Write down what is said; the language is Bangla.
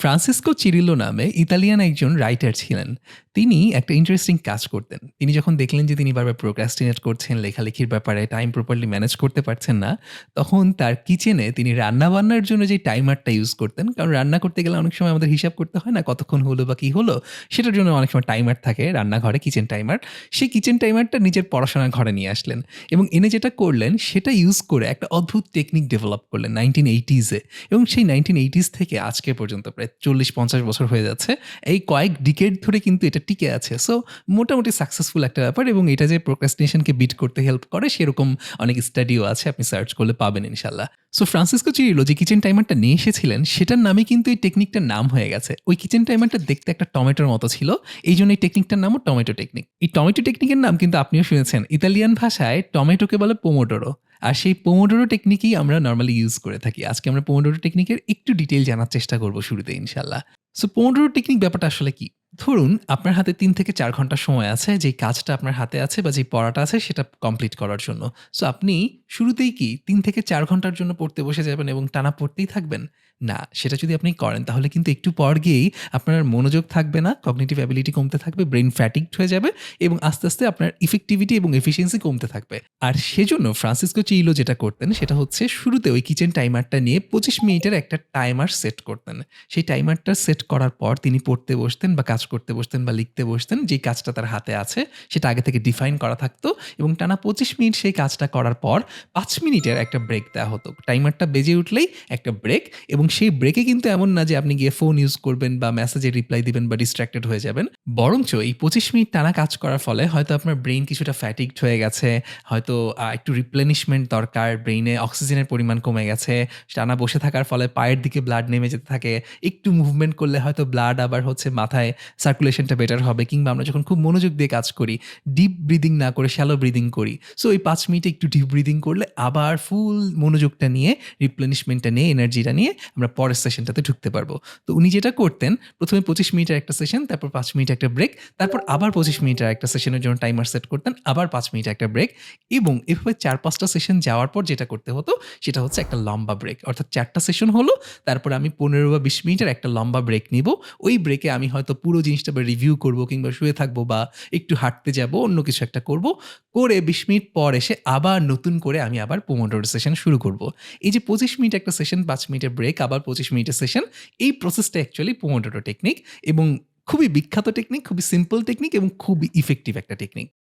ফ্রান্সিসকো চিরিলো নামে ইতালিয়ান একজন রাইটার ছিলেন। তিনি একটা ইন্টারেস্টিং কাজ করতেন। তিনি যখন দেখলেন যে তিনি বারবার প্রোক্রাস্টিনেট করছেন, লেখালেখির ব্যাপারে টাইম প্রপারলি ম্যানেজ করতে পারছেন না, তখন তার কিচেনে তিনি রান্না-বান্নার জন্য যে টাইমারটা ইউজ করতেন, কারণ রান্না করতে গেলে অনেক সময় আমাদের হিসাব করতে হয় না কতক্ষণ হলো বা কি হলো? সেটার জন্য অনেক সময় টাইমার থাকে রান্নাঘরে কিচেন টাইমার। সেই কিচেন টাইমারটা নিজের পড়াশোনার ঘরে নিয়ে আসলেন এবং এনে যেটা করলেন সেটা ইউজ করে একটা অদ্ভুত টেকনিক ডেভেলপ করলেন 1980s এ এবং সেই 1980s থেকে আজকে পর্যন্ত প্রায় 40-50 বছর হয়ে যাচ্ছে। এই কয়েক ডিকেড ধরে কিন্তু এটা টিকে আছে। সো মোটামুটি সাকসেসফুল একটা ব্যাপার এবং এটা যে procrastination কে বিট করতে হেল্প করে, সেরকম অনেক স্টাডিও আছে। আপনি সার্চ করলে পাবেন ইনশাল্লাহ সো ফ্রান্সিসকো চিরিলো যে কিচেন টাইমারটা নিয়ে এসেছিলেন, সেটার নামে কিন্তু এই টেকনিকটার নাম হয়ে গেছে। ওই কিচেন টাইমারটা দেখতে একটা টমেটোর মতো ছিল। এই জন্য এই টেকনিকটার নামও টমেটো টেকনিক। এই টমেটো টেকনিকের নাম কিন্তু আপনিও শুনেছেন। ইতালিয়ান ভাষায় টমেটোকে বলে পোমোডোরো। আর সেই পোমোডোরো টেকনিকই আমরা নর্মালি ইউজ করে থাকি। আজকে আমরা পোমোডোরো টেকনিকের একটু ডিটেল জানার চেষ্টা করব শুরুতে ইনশাল্লাহ সো পোমোডোরো টেকনিক ব্যাপারটা আসলে কি? ধরুন আপনার হাতে তিন থেকে চার ঘণ্টা সময় আছে যেই কাজটা আপনার হাতে আছে বা যেই পড়াটা আছে সেটা কমপ্লিট করার জন্য। সো আপনি শুরুতেই কি তিন থেকে চার ঘণ্টার জন্য পড়তে বসে যাবেন এবং টানা পড়তেই থাকবেন? না, সেটা যদি আপনি করেন তাহলে কিন্তু একটু পর গিয়েই আপনার মনোযোগ থাকবে না, কগনিটিভ অ্যাবিলিটি কমতে থাকবে, ব্রেইন ফ্যাটিগড হয়ে যাবে এবং আস্তে, আস্তে আপনার ইফেক্টিভিটি এবং এফিশিয়েন্সি কমতে থাকবে। আর সেজন্য ফ্রান্সিসকো চিরিলো যেটা করতেন সেটা হচ্ছে শুরুতে ওই কিচেন টাইমারটা নিয়ে ২৫ মিনিটের একটা টাইমার সেট করতেন। সেই টাইমারটা সেট করার পর তিনি পড়তে বসতেন বা কাজ করতে বসতেন বা লিখতে বসতেন যে কাজটা তার হাতে আছে সেটা আগে থেকে ডিফাইন করা থাকতো এবং টানা ২৫ মিনিট সেই কাজটা করার পর পাঁচ মিনিটের একটা ব্রেক দেওয়া হতো। টাইমারটা বেজে উঠলেই একটা ব্রেক এবং সেই ব্রেকে কিন্তু এমন না যে আপনি গিয়ে ফোন ইউজ করবেন বা মেসেজে রিপ্লাই দিবেন বা ডিস্ট্রাক্টেড হয়ে যাবেন। বরঞ্চ এই ২৫ মিনিট টানা কাজ করার ফলে হয়তো আপনার ব্রেইন কিছুটা ফ্যাটিগড হয়ে গেছে, হয়তো একটু রিপ্লেনিশমেন্ট দরকার, ব্রেইনে অক্সিজেনের পরিমাণ কমে গেছে। টানা বসে থাকার ফলে পায়ের দিকে ব্লাড নেমে যেতে থাকে। একটু মুভমেন্ট করলে হয়তো ব্লাড আবার হচ্ছে মাথায় সার্কুলেশনটা বেটার হবে কিংবা আমরা যখন খুব মনোযোগ দিয়ে কাজ করি, ডিপ ব্রিদিং না করে শ্যালো ব্রিদিং করি। সো এই ৫ মিনিটে একটু ডিপ ব্রিদিং করলে আবার ফুল মনোযোগটা নিয়ে রিপ্লেনিশমেন্টটা নিয়ে এনার্জিটা নিয়ে আমরা পরের সেশনটাতে ঢুকতে পারব। তো উনি যেটা করতেন প্রথমে পঁচিশ মিনিটের একটা সেশন, তারপর পাঁচ মিনিট একটা ব্রেক, তারপর আবার ২৫ মিনিটের একটা সেশনের জন্য টাইমার সেট করতেন, আবার পাঁচ মিনিট একটা ব্রেক এবং এভাবে চার পাঁচটা সেশন যাওয়ার পর যেটা করতে হতো সেটা হচ্ছে একটা লম্বা ব্রেক। অর্থাৎ চারটা সেশন হলো, তারপর আমি ১৫ বা ২০ মিনিটের একটা লম্বা ব্রেক নিবো। ওই ব্রেকে আমি হয়তো পুরো জিনিসটা বা রিভিউ করব কিংবা শুয়ে থাকব বা একটু হাঁটতে যাব অন্য কিছু একটা করব। করে ২০ মিনিট পর এসে আবার নতুন করে আমি আবার পোমোডোর সেশন শুরু করব। এই যে ২৫ মিনিট একটা সেশন, পাঁচ মিনিটের ব্রেক, আবার ২৫ মিনিটের সেশন, এই প্রসেসটা অ্যাকচুয়ালি পোমোডোরো টেকনিক এবং খুবই বিখ্যাত টেকনিক, খুবই সিম্পল টেকনিক এবং খুবই ইফেক্টিভ একটা টেকনিক।